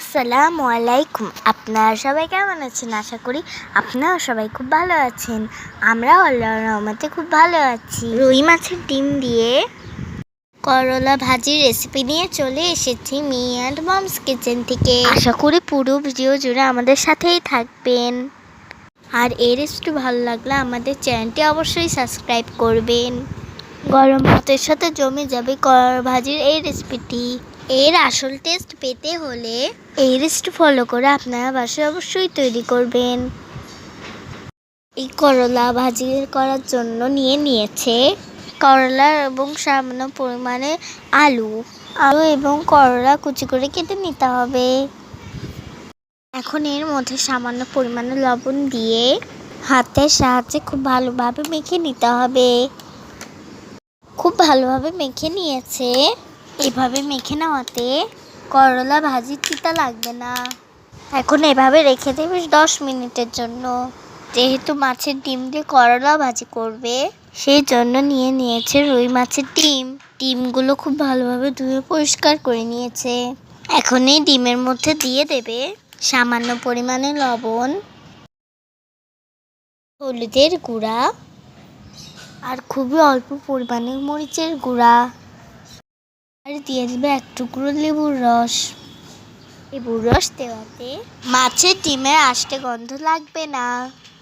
আসসালামু আলাইকুম। আপনারা সবাই কেমন আছেন? আশা করি আপনারা সবাই খুব ভালো আছেন। আমরা আল্লাহর রহমতে খুব ভালো আছি। রুই মাছের ডিম দিয়ে করলা ভাজির রেসিপি নিয়ে চলে এসেছি মি অ্যান্ড মমস কিচেন থেকে। আশা করি পুরো ভিডিও জুড়ে আমাদের সাথেই থাকবেন। আর এই রেসিপি ভালো লাগলে আমাদের চ্যানেলটি অবশ্যই সাবস্ক্রাইব করবেন। গরম ভাতের সাথে জমে যাবে করলা ভাজির এই রেসিপিটি এর আসল টেস্ট পেতে হলে এই রেসিপি ফলো করে আপনারা বাসায় অবশ্যই তৈরি করবেন। এই করলা ভাজি করার জন্য নিয়ে নিয়েছে করলা এবং সামান্য পরিমাণে আলু। আলু এবং করলা কুচি করে কেটে নিতে হবে। এখন এর মধ্যে সামান্য পরিমাণে লবণ দিয়ে হাতের সাহায্যে খুব ভালোভাবে মেখে নিতে হবে। খুব ভালোভাবে মেখে নিয়েছে। এভাবে মেখে নেওয়াতে করলা ভাজি তিতা লাগবে না। এখন এভাবে রেখে দেবে দশ মিনিটের জন্য। যেহেতু মাছের ডিম দিয়ে করলা ভাজি করবে, সেই জন্য নিয়ে নিয়েছে রুই মাছের ডিম। ডিমগুলো খুব ভালোভাবে ধুয়ে পরিষ্কার করে নিয়েছে। এখন এই ডিমের মধ্যে দিয়ে দেবে সামান্য পরিমাণে লবণ, হলুদের গুঁড়া আর খুবই অল্প পরিমাণে মরিচের গুঁড়া। আর দিয়ে দেবে এক টুকরো লেবুর রস। লেবুর রস দেওয়াতে মাছের ডিমের আষ্টে গন্ধ লাগবে না।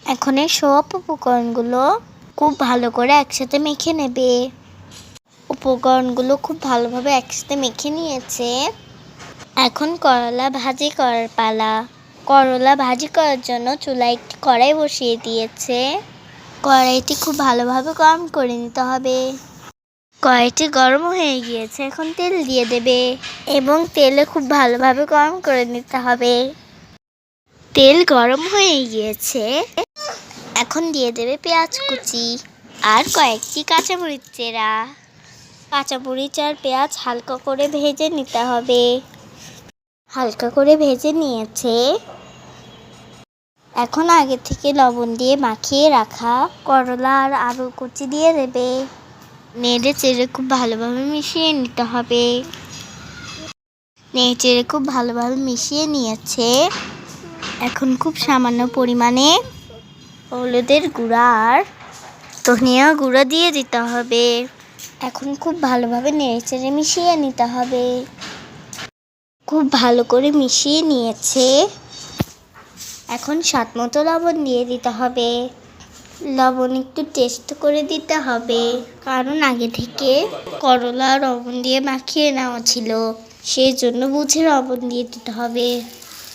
এখন এই সব উপকরণগুলো খুব ভালো করে একসাথে মেখে নেবে। উপকরণগুলো খুব ভালোভাবে একসাথে মেখে নিয়েছে। এখন করলা ভাজি করার পালা। করলা ভাজি করার জন্য চুলায় একটি কড়াই বসিয়ে দিয়েছে। কড়াইটি খুব ভালোভাবে গরম করে নিতে হবে। কড়াইটি গরম হয়ে গিয়েছে, এখন তেল দিয়ে দেবে এবং তেলে খুব ভালোভাবে গরম করে নিতে হবে। তেল গরম হয়ে গিয়েছে, এখন দিয়ে দেবে পেঁয়াজ কুচি আর কয়েকটি কাঁচামরিচ চেরা। কাঁচামরিচ আর পেঁয়াজ হালকা করে ভেজে নিতে হবে। হালকা করে ভেজে নিয়েছে। এখন আগে থেকে লবণ দিয়ে মাখিয়ে রাখা করলা আর আলু কুচি দিয়ে দেবে। নেড়ে চেড়ে খুব ভালোভাবে মিশিয়ে নিতে হবে। নেড়ে চেড়ে খুব ভালোভাবে মিশিয়ে নিয়েছে। এখন খুব সামান্য পরিমাণে হলুদের গুঁড়া আর ধনিয়া গুঁড়ো দিয়ে দিতে হবে। এখন খুব ভালোভাবে নেড়ে চেড়ে মিশিয়ে নিতে হবে। খুব ভালো করে মিশিয়ে নিয়েছে। এখন স্বাদ মতো লবণ দিয়ে দিতে হবে। লবণ একটু টেস্ট করে দিতে হবে। কারণ আগে থেকে করলা লবণ দিয়ে মাখিয়ে নেওয়া ছিল। সেই জন্য বুঝে লবণ দিয়ে দিতে হবে।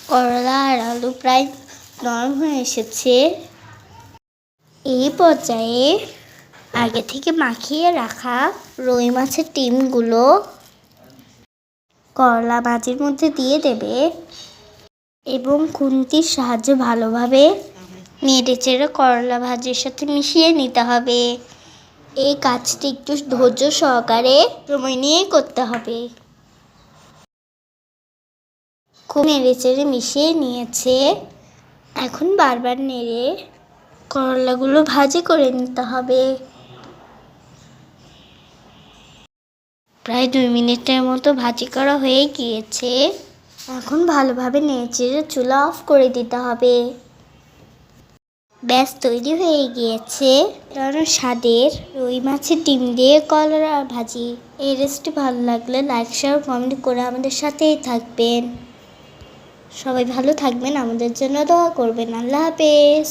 করলা আর আলু প্রায় নরম হয়ে এসেছে। এই পর্যায়ে আগে থেকে মাখিয়ে রাখা রুই মাছের ডিমগুলো করলা ভাজির মধ্যে দিয়ে দেবে এবং খুন্তির সাহায্যে ভালোভাবে নেড়ে চেড়ে করলা ভাজির সাথে মিশিয়ে নিতে হবে। এই কাজটি একটু ধৈর্য সহকারে সময় নিয়েই করতে হবে। খুব নেড়ে চেড়ে মিশিয়ে নিয়েছে। এখন বারবার নেড়ে করলাগুলো ভাজি করে নিতে হবে। প্রায় দুই মিনিটের মতো ভাজি করা হয়ে গিয়েছে। এখন ভালোভাবে নেড়ে চেড়ে চুলা অফ করে দিতে হবে। ব্যাস, তৈরি হয়ে গিয়েছে স্বাদের রুই মাছের ডিম দিয়ে কলরা ভাজি। এই রেসিপি ভালো লাগলে লাইক শেয়ার কমেন্ট করে আমাদের সাথেই থাকবেন। সবাই ভালো থাকবেন, আমাদের জন্য দোয়া করবেন। আল্লাহ হাফেজ।